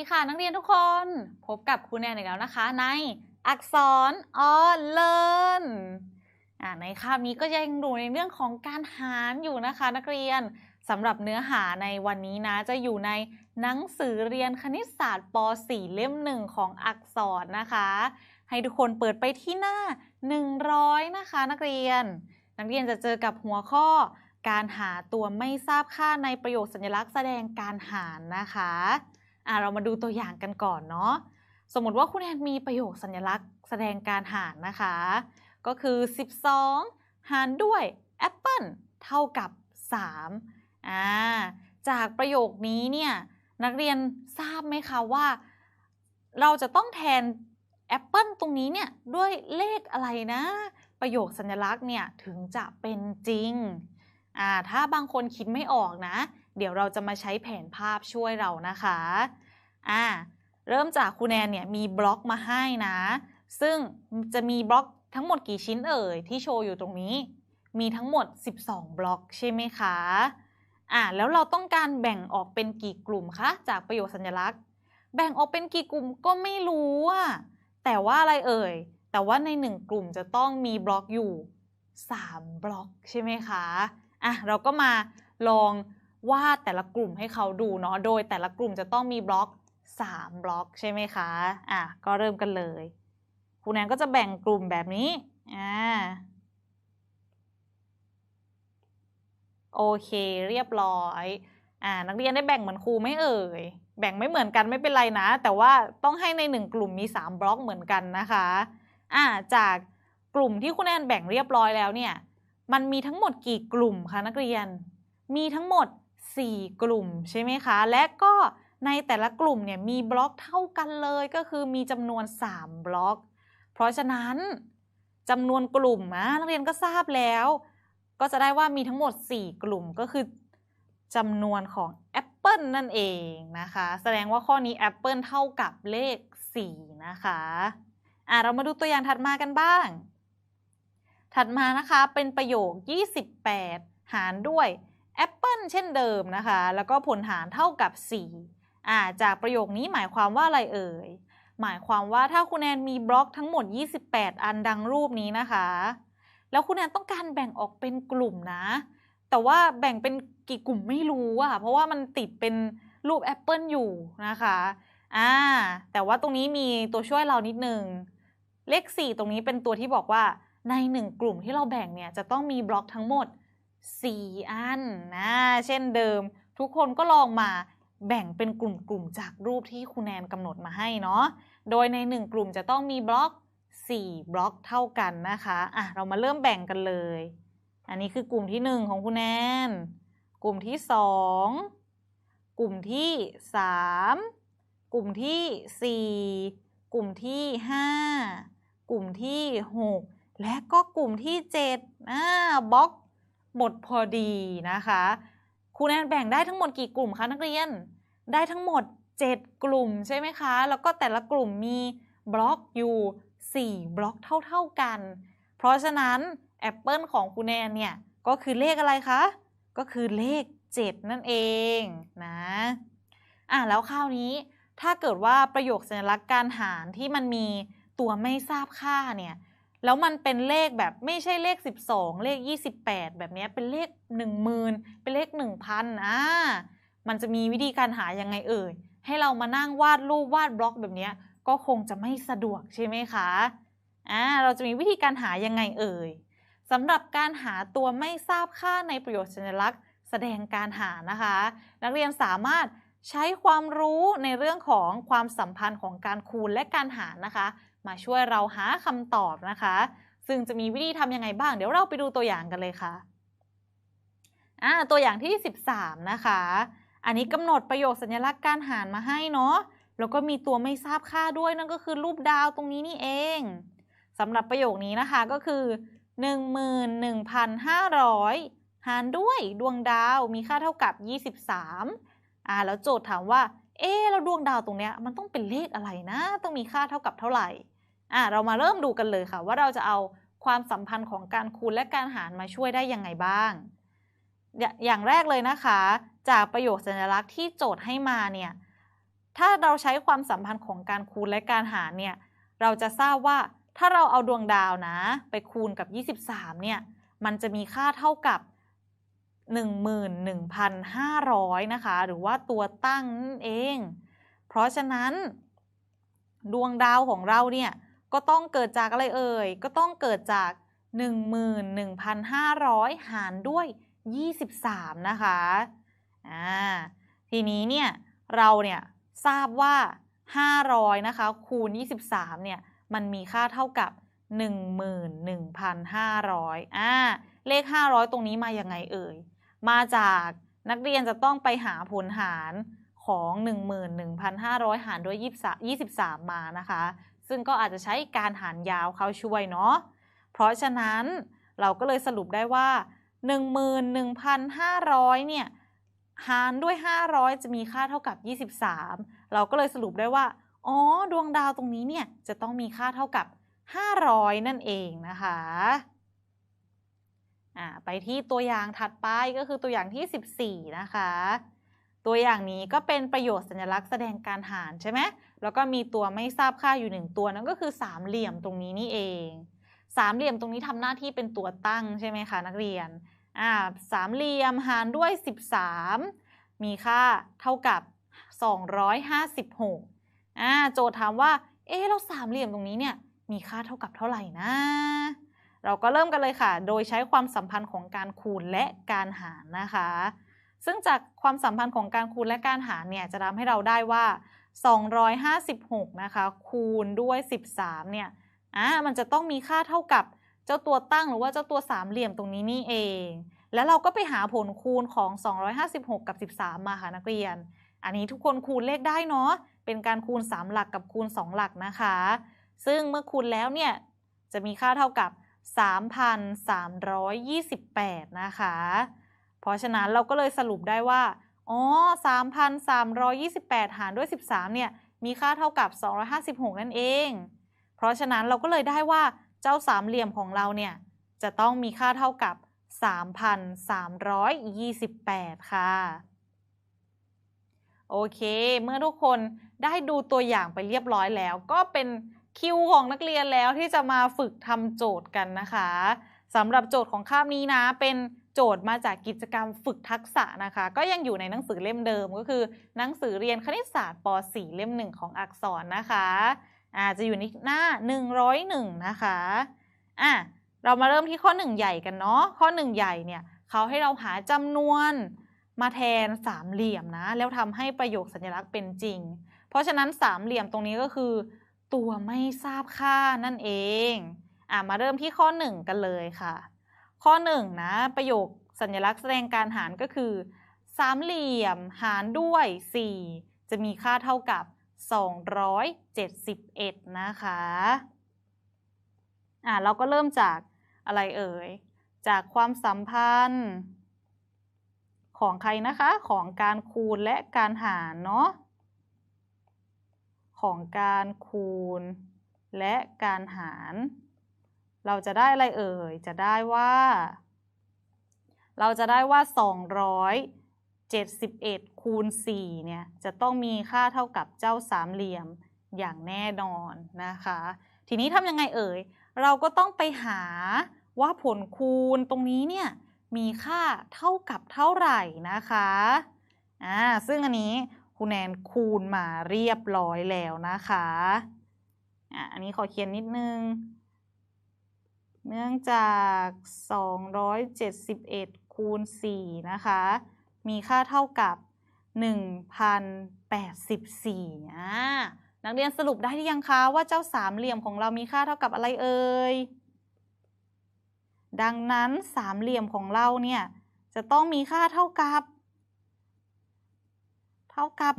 วัสดีค่ะนักเรียนทุกคน พบกับครูแนนอีกแล้วนะคะ ในอักษรออนเลินในคาบนี้ก็ยังอยู่ในเรื่องของการหารอยู่นะคะ นักเรียนสำหรับเนื้อหาในวันนี้นะ จะอยู่ในหนังสือเรียนคณิตศาสตร์ป .4 เล่มหนึ่งของอักษรนะคะ ให้ทุกคนเปิดไปที่หน้า 100 นะคะ นักเรียน นักเรียนจะเจอกับหัวข้อการหาตัวไม่ทราบค่าในประโยคสัญลักษณ์แสดงการหารนะคะ อะเรามาดูตัวอย่างกันก่อนเนาะสมมติว่าคุณแอนมีประโยคสัญลักษณ์แสดงการหารนะคะ ก็คือ 12 หารด้วยแอปเปิลเท่ากับ3อ่าจากประโยคนี้เนี่ยนักเรียนทราบไหมคะว่า เราจะต้องแทนแอปเปิลตรงนี้เนี่ยด้วยเลขอะไรนะ ประโยคสัญลักษณ์เนี่ยถึงจะเป็นจริงอ่าถ้าบางคนคิดไม่ออกนะเดี๋ยวเราจะมาใช้แผนภาพช่วยเรานะคะอ่าเริ่มจากครูแนนเนี่ยมีบล็อกมาให้นะ ซึ่งจะมีบล็อกทั้งหมดกี่ชิ้นเอ่ยที่โชว์อยู่ตรงนี้ มีทั้งหมด 12 บล็อกใช่ไหมคะอ่าแล้วเราต้องการแบ่งออกเป็นกี่กลุ่มคะจากประโยคสัญลักษณ์ แบ่งออกเป็นกี่กลุ่มก็ไม่รู้อะแต่ว่าอะไรเอ่ย แต่ว่าในหนึ่งกลุ่มจะต้องมีบล็อกอยู่ 3 บล็อกใช่ไหมคะอะเราก็มาลอง วาดแต่ละกลุ่มให้เขาดูเนาะ โดยแต่ละกลุ่มจะต้องมีบล็อก 3 บล็อกใช่ไหมคะ อะ ก็เริ่มกันเลยครูแนนก็จะแบ่งกลุ่มแบบนี้ อ่า โอเคเรียบร้อย อ่า นักเรียนได้แบ่งเหมือนครูไม่เอ่ย แบ่งไม่เหมือนกันไม่เป็นไรนะ แต่ว่าต้องให้ในหนึ่งกลุ่มมี 3 บล็อกเหมือนกันนะคะ อ่า จากกลุ่มที่คุณแอนแบ่งเรียบร้อยแล้วเนี่ย มันมีทั้งหมดกี่กลุ่มคะนักเรียน มีทั้งหมด 4 กลุ่มใช่ไหมคะ และก็ในแต่ละกลุ่มเนี่ยมีบล็อกเท่ากันเลยก็คือมีจำนวน 3 บล็อก เพราะฉะนั้นจำนวนกลุ่มนะนักเรียนก็ทราบแล้ว ก็จะได้ว่ามีทั้งหมด 4 กลุ่มก็คือจำนวนของแอปเปิลนั่นเองนะคะ แสดงว่าข้อนี้แอปเปิลเท่ากับเลข 4 นะคะอะเรามาดูตัวอย่างถัดมากันบ้าง ถัดมานะคะเป็นประโยค 28 หารด้วย แอปเปิลเช่นเดิมนะคะ แล้วก็ผลหารเท่ากับ 4 อ่า จากประโยคนี้หมายความว่าอะไรเอ่ย หมายความว่าถ้าคุณแอนมีบล็อกทั้งหมด 28 อันดังรูปนี้นะคะ แล้วคุณแอนต้องการแบ่งออกเป็นกลุ่มนะ แต่ว่าแบ่งเป็นกี่กลุ่มไม่รู้อะเพราะว่ามันติดเป็นรูปแอปเปิลอยู่นะคะ อ่า แต่ว่าตรงนี้มีตัวช่วยเรานิดนึง เลข 4 ตรงนี้เป็นตัวที่บอกว่าใน 1 กลุ่มที่เราแบ่งเนี่ยจะต้องมีบล็อกทั้งหมด 4 อันนะเช่นเดิม ทุกคนก็ลองมาแบ่งเป็นกลุ่มๆจากรูปที่คุณแนนกำหนดมาให้เนาะโดยใน 1 กลุ่มจะต้องมีบล็อก 4 บล็อกเท่ากันนะคะอะเรามาเริ่มแบ่งกันเลย อันนี้คือกลุ่มที่ 1 ของคุณแนน กลุ่มที่ 2 กลุ่มที่ 3 กลุ่มที่ 4 กลุ่มที่ 5 กลุ่มที่ 6 และก็กลุ่มที่7อ่าบล็อก หมดพอดีนะคะครูแนนแบ่งได้ทั้งหมดกี่กลุ่มคะนักเรียน ได้ทั้งหมด 7 กลุ่มใช่ไหมคะ แล้วก็แต่ละกลุ่มมีบล็อกอยู่ 4 บล็อกเท่า ๆกัน เพราะฉะนั้นแอปเปิลของครูแนนเนี่ยก็คือเลขอะไรคะ ก็คือเลข 7 นั่นเองนะอะแล้วคราวนี้ถ้าเกิดว่าประโยคสัญลักษณ์การหารที่มันมีตัวไม่ทราบค่าเนี่ย แล้วมันเป็นเลขแบบไม่ใช่เลข 12 เลข 28 แบบนี้เป็นเลข 10,000เป็นเลข 1,000อ่ามันจะมีวิธีการหายังไงเอ่ย ให้เรามานั่งวาดรูปวาดบล็อกแบบนี้ก็คงจะไม่สะดวกใช่ไหมคะอ่าเราจะมีวิธีการหายังไงเอ่ยสำหรับการหาตัวไม่ทราบค่าในประโยชน์สัญลักษณ์ แสดงการหานะคะ นักเรียนสามารถใช้ความรู้ในเรื่องของความสัมพันธ์ของการคูณและการหารนะคะ มาช่วยเราหาคำตอบนะคะ ซึ่งจะมีวิธีทำยังไงบ้าง เดี๋ยวเราไปดูตัวอย่างกันเลยค่ะอ่าตัวอย่างที่ 13 นะคะ อันนี้กำหนดประโยคสัญลักษณ์การหารมาให้เนาะแล้วก็มีตัวไม่ทราบค่าด้วยนั่นก็คือรูปดาวตรงนี้นี่เองสำหรับประโยคนี้นะคะก็คือ 11,500 หารด้วยดวงดาวมีค่าเท่ากับ 23อ่าแล้วโจทย์ถามว่า เอ๊แล้วดวงดาวตรงเนี้ยมันต้องเป็นเลขอะไรนะ ต้องมีค่าเท่ากับเท่าไหร่ อ่าเรามาเริ่มดูกันเลยค่ะ ว่าเราจะเอาความสัมพันธ์ของการคูณและการหารมาช่วยได้ยังไงบ้าง อย่างแรกเลยนะคะ จากประโยคสัญลักษณ์ที่โจทย์ให้มาเนี่ยถ้าเราใช้ความสัมพันธ์ของการคูณและการหารเนี่ยเราจะทราบว่าถ้าเราเอาดวงดาวนะ ไปคูณกับ 23เนี่ยมันจะมีค่าเท่ากับ 11,500 นะคะ หรือว่าตัวตั้งนั่นเอง เพราะฉะนั้น ดวงดาวของเราเนี่ย ก็ต้องเกิดจากอะไรเอ่ย ก็ต้องเกิดจาก 11,500 หารด้วย 23 นะคะอ่าทีนี้เนี่ยเราเนี่ยทราบว่า 500 นะคะ คูณ 23 เนี่ยมันมีค่าเท่ากับ 11,500อ่าเลข 500 ตรงนี้มาอยังไงเอ่ย มาจากนักเรียนจะต้องไปหาผลหารของ 11,500 หารด้วย 23 มานะคะ ซึ่งก็อาจจะใช้การหารยาวเข้าช่วยเนาะ เพราะฉะนั้นเราก็เลยสรุปได้ว่า 11,500 เนี่ย หารด้วย 500 จะมีค่าเท่ากับ 23 เราก็เลยสรุปได้ว่า อ๋อ ดวงดาวตรงนี้เนี่ย จะต้องมีค่าเท่ากับ 500 นั่นเองนะคะไปที่ตัวอย่างถัดไปก็คือตัวอย่างที่ 14 นะคะ ตัวอย่างนี้ก็เป็นประโยชน์สัญลักษณ์แสดงการหารใช่ไหม แล้วก็มีตัวไม่ทราบค่าอยู่หนึ่งตัวนั่นก็คือสามเหลี่ยมตรงนี้นี่เองสามเหลี่ยมตรงนี้ทำหน้าที่เป็นตัวตั้งใช่ไหมคะนักเรียนอ่าสามเหลี่ยมหารด้วย 13 มีค่าเท่ากับ 256อ่าโจทย์ถามว่า เอ๊ะแล้วสามเหลี่ยมตรงนี้เนี่ยมีค่าเท่ากับเท่าไหร่นะ เราก็เริ่มกันเลยค่ะ โดยใช้ความสัมพันธ์ของการคูณและการหารนะคะ ซึ่งจากความสัมพันธ์ของการคูณและการหารเนี่ยจะทำให้เราได้ว่า 256 นะคะ คูณด้วย 13 เนี่ยอ่ามันจะต้องมีค่าเท่ากับเจ้าตัวตั้งหรือว่าเจ้าตัวสามเหลี่ยมตรงนี้นี่เอง แล้วเราก็ไปหาผลคูณของ 256 กับ 13 มาค่ะนักเรียน อันนี้ทุกคนคูณเลขได้เนาะ เป็นการคูณ 3 หลักกับคูณ 2 หลักนะคะ ซึ่งเมื่อคูณแล้วเนี่ย จะมีค่าเท่ากับ 3,328 นะคะ เพราะฉะนั้นเราก็เลยสรุปได้ว่า อ๋อ 3,328 หารด้วย 13 เนี่ย มีค่าเท่ากับ 256 นั่นเอง เพราะฉะนั้นเราก็เลยได้ว่าเจ้าสามเหลี่ยมของเราเนี่ย จะต้องมีค่าเท่ากับ 3,328 ค่ะ โอเค เมื่อทุกคนได้ดูตัวอย่างไปเรียบร้อยแล้ว ก็เป็นคิวของนักเรียนแล้วที่จะมาฝึกทำโจทย์กันนะคะสำหรับโจทย์ของคาบนี้นะเป็น โจทย์มาจากกิจกรรมฝึกทักษะนะคะ ก็ยังอยู่ในหนังสือเล่มเดิมก็คือ หนังสือเรียนคณิตศาสตร์ป .4 เล่มหนึ่งของอักษรนะคะอาจะอยู่ในหน้า 101 นะคะอะเรามาเริ่มที่ข้อ 1 ใหญ่กันเนาะข้อ 1 ใหญ่เนี่ยเขาให้เราหาจำนวนมาแทนสามเหลี่ยมนะ แล้วทำให้ประโยคสัญลักษณ์เป็นจริง เพราะฉะนั้นสามเหลี่ยมตรงนี้ก็คือ ตัวไม่ทราบค่านั่นเอง อะมาเริ่มที่ข้อ 1 กันเลยค่ะ ข้อ1นนะประโยคสัญลักษณ์แสดงการหารก็คือ สามเหลี่ยมหารด้วย 4 จะมีค่าเท่ากับ 271 นะคะอะเราก็เริ่มจากอะไรเอ่ย จากความสัมพันธ์ ของใครนะคะ ของการคูณและการหารเนาะ ของการคูณและการหาร เราจะได้อะไรเอ่ย จะได้ว่า เราจะได้ว่า 271 คูณ 4 เนี่ย จะต้องมีค่าเท่ากับเจ้าสามเหลี่ยมอย่างแน่นอนนะคะ ทีนี้ทำยังไงเอ่ย เราก็ต้องไปหาว่าผลคูณตรงนี้เนี่ย มีค่าเท่ากับเท่าไหร่นะคะอ่าซึ่งอันนี้คุณแนนคูณมาเรียบร้อยแล้วนะคะอ่าอันนี้ขอเขียนนิดนึง เนื่องจาก 271 คูณ 4 นะคะ มีค่าเท่ากับ 1,084อ่านักเรียนสรุปได้หรือยังคะว่าเจ้าสามเหลี่ยมของเรามีค่าเท่ากับอะไรเอ่ย ดังนั้นสามเหลี่ยมของเราเนี่ยจะต้องมีค่าเท่ากับ เท่ากับ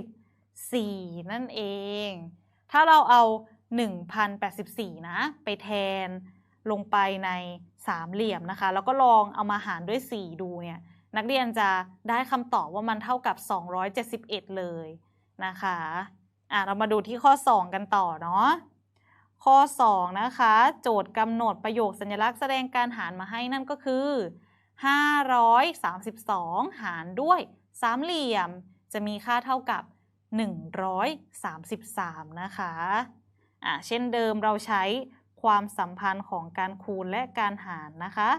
1,084 นั่นเอง ถ้าเราเอา 1,084 นะ ไปแทนลงไปในสามเหลี่ยมนะคะ แล้วก็ลองเอามาหารด้วย 4 ดูเนี่ย นักเรียนจะได้คำตอบว่ามันเท่ากับ 271 เลยนะคะอะเรามาดูที่ข้อ 2 กันต่อเนาะข้อ 2 นะคะ โจทย์กำหนดประโยคสัญลักษณ์แสดงการหารมาให้นั่นก็คือ 532 หารด้วยสามเหลี่ยม จะมีค่าเท่ากับ 133 นะคะ อะเช่นเดิมเราใช้ความสัมพันธ์ของการคูณและการหารนะคะ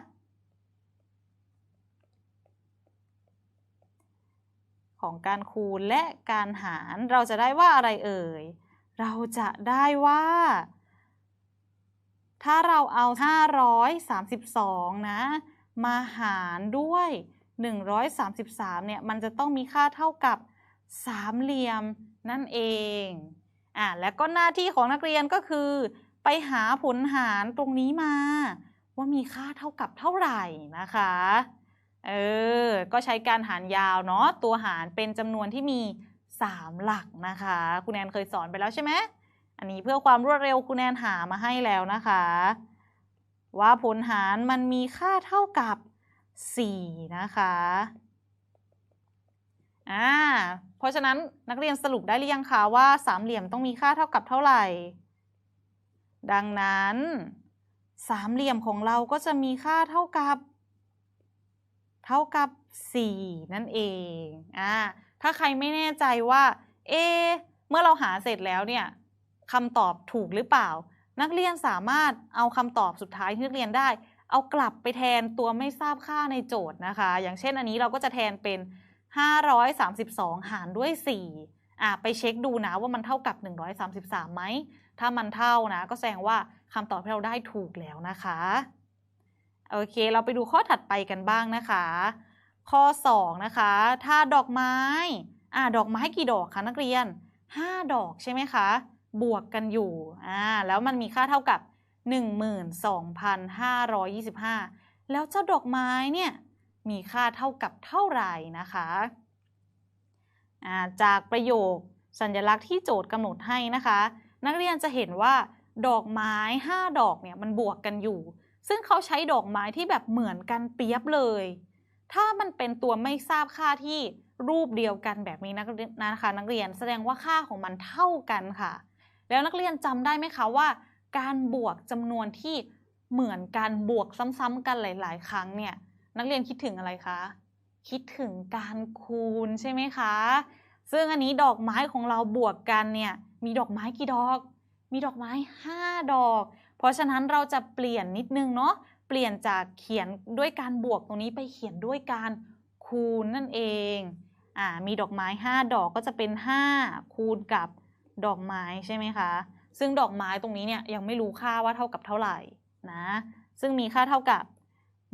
ของการคูณและการหารเราจะได้ว่าอะไรเอ่ย เราจะได้ว่า ถ้าเราเอา 532 นะ มาหารด้วย 133 เนี่ย มันจะต้องมีค่าเท่ากับสามเหลี่ยมนั่นเอง อะแล้วก็หน้าที่ของนักเรียนก็คือ ไปหาผลหารตรงนี้มา ว่ามีค่าเท่ากับเท่าไหร่นะคะเออก็ใช้การหารยาวเนาะตัวหารเป็นจำนวนที่มี 3 หลักนะคะ คุณแนนเคยสอนไปแล้วใช่ไหมอันนี้เพื่อความรวดเร็วคุณแนนหามาให้แล้วนะคะ ว่าผลหารมันมีค่าเท่ากับ 4 นะคะ อ่าเพราะฉะนั้นนักเรียนสรุปได้หรือยังคะว่าสามเหลี่ยมต้องมีค่าเท่ากับเท่าไหร่ ดังนั้น สามเหลี่ยมของเราก็จะมีค่าเท่ากับ เท่ากับ 4 นั่นเองอ่าถ้าใครไม่แน่ใจว่า เอ เมื่อเราหาเสร็จแล้วเนี่ยคำตอบถูกหรือเปล่า นักเรียนสามารถเอาคำตอบสุดท้ายที่นักเรียนได้ เอากลับไปแทนตัวไม่ทราบค่าในโจทย์นะคะ อย่างเช่นอันนี้เราก็จะแทนเป็น 532 หารด้วย 4อะไปเช็คดูนะว่ามันเท่ากับ 133ไหม ถ้ามันเท่านะ ก็แสดงว่าคำตอบที่เราได้ถูกแล้วนะคะ โอเค เราไปดูข้อถัดไปกันบ้างนะคะ ข้อ 2 นะคะ ถ้าดอกไม้อ่าดอกไม้กี่ดอกคะนักเรียน 5 ดอกใช่ไหมคะ บวกกันอยู่อ่าแล้วมันมีค่าเท่ากับ 12,525 แล้วเจ้าดอกไม้เนี่ย มีค่าเท่ากับเท่าไหร่นะคะจากประโยคสัญลักษณ์ที่โจทย์กำหนดให้นะคะ นักเรียนจะเห็นว่า ดอกไม้ 5 ดอกเนี่ยมันบวกกันอยู่ ซึ่งเขาใช้ดอกไม้ที่แบบเหมือนกันเปียบเลย ถ้ามันเป็นตัวไม่ทราบค่าที่รูปเดียวกันแบบนี้นะคะนักเรียนแสดงว่าค่าของมันเท่ากันค่ะ แล้วนักเรียนจำได้ไหมคะว่า การบวกจำนวนที่เหมือนกันบวกซ้ำๆกันหลาย ๆ ครั้งเนี่ย นักเรียนคิดถึงอะไรคะ คิดถึงการคูณใช่ไหมคะ ซึ่งอันนี้ดอกไม้ของเราบวกกันเนี่ย มีดอกไม้กี่ดอก มีดอกไม้ 5 ดอก เพราะฉะนั้นเราจะเปลี่ยนนิดนึงเนาะ เปลี่ยนจากเขียนด้วยการบวกตรงนี้ไปเขียนด้วยการคูณนั่นเอง อ่า มีดอกไม้ 5 ดอกก็จะเป็น 5 คูณกับดอกไม้ใช่ไหมคะ ซึ่งดอกไม้ตรงนี้เนี่ยยังไม่รู้ค่าว่าเท่ากับเท่าไหร่นะ ซึ่งมีค่าเท่ากับ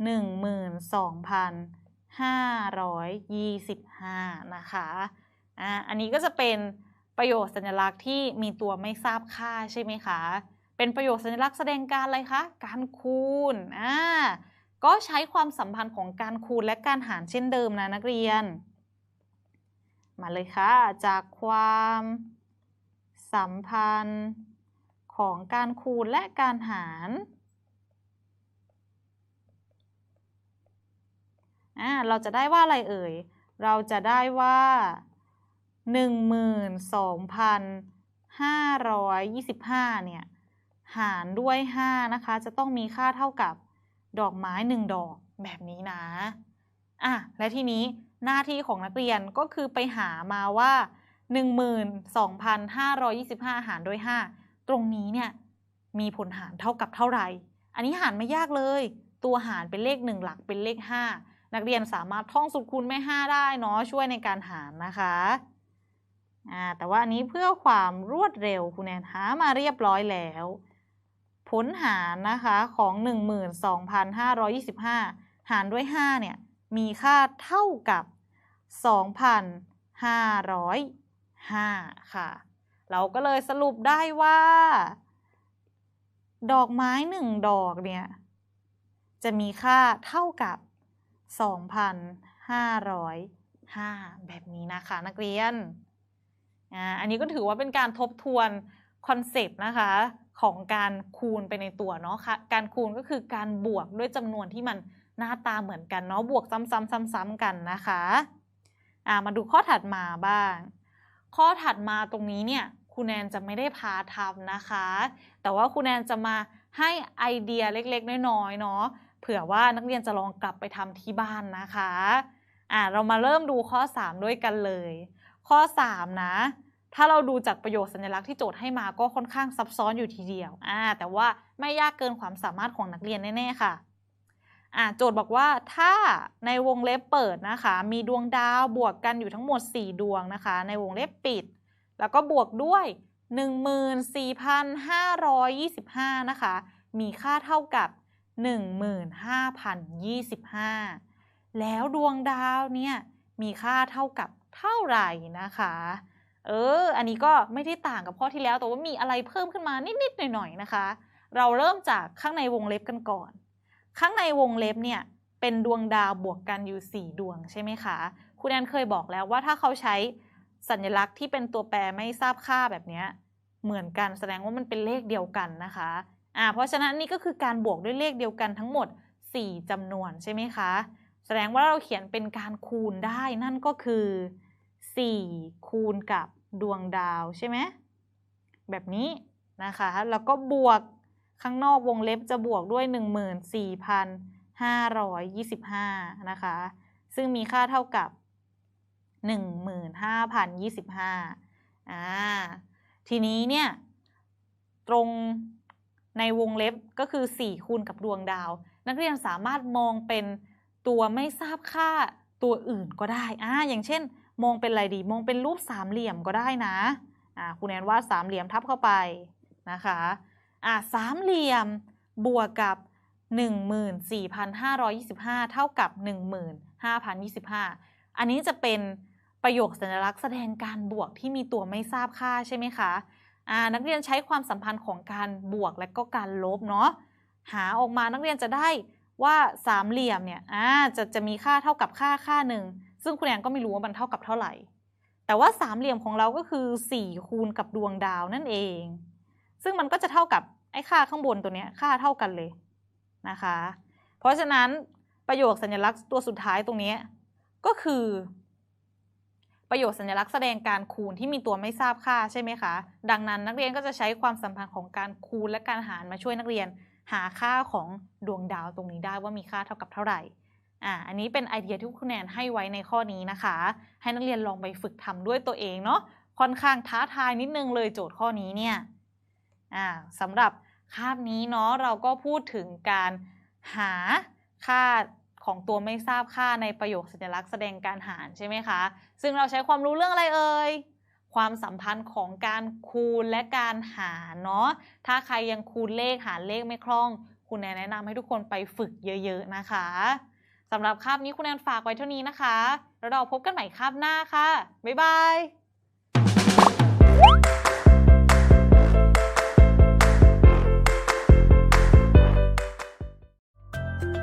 12,525นะคะอ่าอันนี้ก็จะเป็นประโยชน์สัญลักษณ์ที่มีตัวไม่ทราบค่าใช่ไหมคะ เป็นประโยชน์สัญลักษณ์แสดงการอะไรคะ การคูณอ่าก็ใช้ความสัมพันธ์ของการคูณและการหารเช่นเดิมนะนักเรียน มาเลยค่ะ จากความสัมพันธ์ของการคูณและการหาร อ่าเราจะได้ว่าอะไรเอ่ย เราจะได้ว่า 12,525 เนี่ย หารด้วย 5 นะคะ จะต้องมีค่าเท่ากับดอกไม้ 1 ดอกแบบนี้นะอะและทีนี้หน้าที่ของนักเรียนก็คือไปหามาว่า 12,525 หารด้วย 5 ตรงนี้เนี่ย มีผลหารเท่ากับเท่าไหร่ อันนี้หารไม่ยากเลย ตัวหารเป็นเลข 1 หลักเป็นเลข 5 นักเรียนสามารถท่องสูตรคูณแม่ 5 ได้เนาะช่วยในการหารนะคะอ่าแต่ว่าอันนี้เพื่อความรวดเร็วคุณแอนหามาเรียบร้อยแล้ว ผลหารนะคะของ 12,525 หารด้วย 5 เนี่ย มีค่าเท่ากับ 2,505 ค่ะ เราก็เลยสรุปได้ว่า ดอกไม้หนึ่งดอกเนี่ย จะมีค่าเท่ากับ 2,505 แบบนี้นะคะนักเรียนอ่าอันนี้ก็ถือว่าเป็นการทบทวนคอนเซปต์นะคะของการคูณไปในตัวเนาะค่ะการคูณก็คือการบวกด้วยจำนวนที่มันหน้าตาเหมือนกันเนาะบวกซ้ำๆๆๆกันนะคะอ่ามาดูข้อถัดมาบ้าง ข้อถัดมาตรงนี้เนี่ยครูแนนจะไม่ได้พาทำนะคะ แต่ว่าครูแนนจะมาให้ไอเดียเล็กๆ น้อยๆเนาะ เผื่อว่านักเรียนจะลองกลับไปทำที่บ้านนะคะอ่าเรามาเริ่มดูข้อ 3 ด้วยกันเลย ข้อ 3 นะ ถ้าเราดูจากประโยคสัญลักษณ์ที่โจทย์ให้มาก็ค่อนข้างซับซ้อนอยู่ทีเดียวอ่าแต่ว่าไม่ยากเกินความสามารถของนักเรียนแน่ๆค่ะอ่าโจทย์บอกว่าถ้าในวงเล็บเปิดนะคะ มีดวงดาวบวกกันอยู่ทั้งหมด 4 ดวงนะคะ ในวงเล็บปิด แล้วก็บวกด้วย 14,525 นะคะ มีค่าเท่ากับ 15,025 แล้วดวงดาวเนี่ยมีค่าเท่ากับเท่าไหร่นะคะ เออ อันนี้ก็ไม่ได้ต่างกับข้อที่แล้ว แต่ว่ามีอะไรเพิ่มขึ้นมานิดๆหน่อยๆนะคะ เราเริ่มจากข้างในวงเล็บกันก่อน ข้างในวงเล็บเนี่ยเป็นดวงดาวบวกกันอยู่ 4 ดวงใช่ไหมคะ คุณแอนเคยบอกแล้วว่าถ้าเขาใช้สัญลักษณ์ที่เป็นตัวแปรไม่ทราบค่าแบบนี้เหมือนกันแสดงว่ามันเป็นเลขเดียวกันนะคะ อ่าเพราะฉะนั้นนี่ก็คือการบวกด้วยเลขเดียวกันทั้งหมด 4จำนวนใช่ไหมคะ แสดงว่าเราเขียนเป็นการคูณได้นั่นก็คือ 4 คูณกับดวงดาวใช่ไหมแบบนี้นะคะแล้วก็บวกข้างนอกวงเล็บจะบวกด้วย 14,525 นะคะ ซึ่งมีค่าเท่ากับ 15,025อ่าทีนี้เนี่ย ตรง ในวงเล็บก็คือ 4 คูณกับดวงดาว นักเรียนสามารถมองเป็นตัวไม่ทราบค่าตัวอื่นก็ได้อ่าอย่างเช่น มองเป็นอะไรดี มองเป็นรูปสามเหลี่ยมก็ได้นะอ่าคุณแอนวาดสามเหลี่ยมทับเข้าไปนะคะอ่าสามเหลี่ยมบวกกับ 14,525 เท่ากับ 15,025 อันนี้จะเป็นประโยคสัญลักษณ์แสดงการบวกที่มีตัวไม่ทราบค่าใช่ไหมคะ นักเรียนใช้ความสัมพันธ์ของการบวกและก็การลบเนาะหาออกมานักเรียนจะได้ว่าสามเหลี่ยมเนี่ยจะจะมีค่าเท่ากับค่าค่าหนึ่งซึ่งคุณแอนก็ไม่รู้ว่ามันเท่ากับเท่าไหร่ แต่ว่าสามเหลี่ยมของเราก็คือ4คูณกับดวงดาวนั่นเอง ซึ่งมันก็จะเท่ากับไอ้ค่าข้างบนตัวเนี้ยค่าเท่ากันเลยนะคะ เพราะฉะนั้นประโยคสัญลักษณ์ตัวสุดท้ายตรงนี้ก็คือ ประโยคสัญลักษณ์แสดงการคูณที่มีตัวไม่ทราบค่าใช่ไหมคะ ดังนั้นนักเรียนก็จะใช้ความสัมพันธ์ของการคูณและการหารมาช่วยนักเรียน หาค่าของดวงดาวตรงนี้ได้ว่ามีค่าเท่ากับเท่าไหร่อ่าอันนี้เป็นไอเดียที่คุณแนนให้ไว้ในข้อนี้นะคะ ให้นักเรียนลองไปฝึกทำด้วยตัวเองเนาะค่อนข้างท้าทายนิดนึงเลยโจทย์ข้อนี้เนี่ยอ่าสำหรับคาบนี้เนาะเราก็พูดถึงการหาค่า ของตัวไม่ทราบค่าในประโยคสัญลักษณ์แสดงการหารใช่ไหมคะ ซึ่งเราใช้ความรู้เรื่องอะไรเอ่ย ความสัมพันธ์ของการคูณและการหารเนาะ ถ้าใครยังคูณเลขหารเลขไม่คล่อง คุณแนนแนะนำให้ทุกคนไปฝึกเยอะ ๆ นะคะสำหรับคาบนี้คุณแนนฝากไว้เท่านี้นะคะ แล้วเราพบกันใหม่คาบหน้าค่ะ บ๊ายบาย